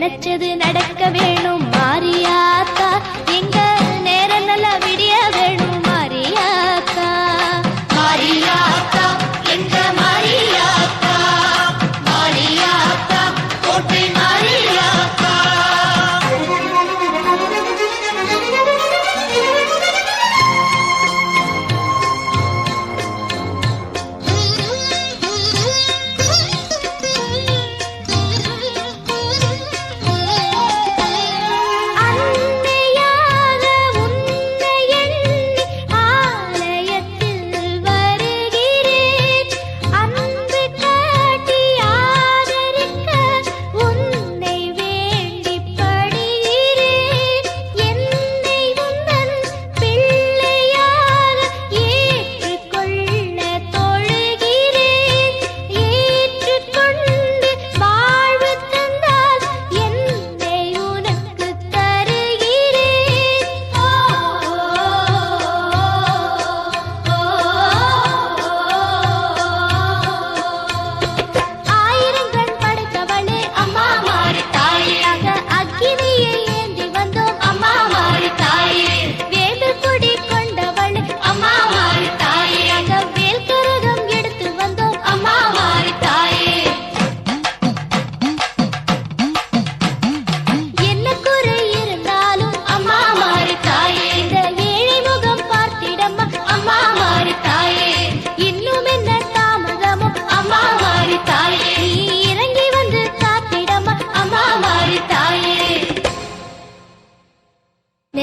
நெனச்சது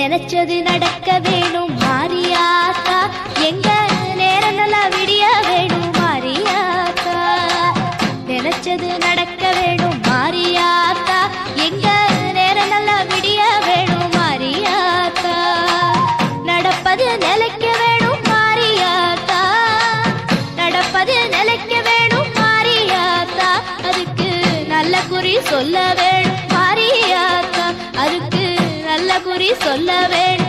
நினைச்சது நடக்க வேணும் மாரியாத்தா எங்க நேரம் நல்லா விடிய வேணும் மாரியாத்தா நினைச்சது நடக்க வேணும் மாரியாத்தா எங்க நேரம் நல்லா விடிய வேணும் மாரியாத்தா நடப்பது நிலைக்க வேணும் மாரியாத்தா நடப்பது நிலைக்க வேணும் மாரியாத்தா அதுக்கு நல்ல குறி சொல்ல வேணும். நல்ல குறி சொல்ல வேண்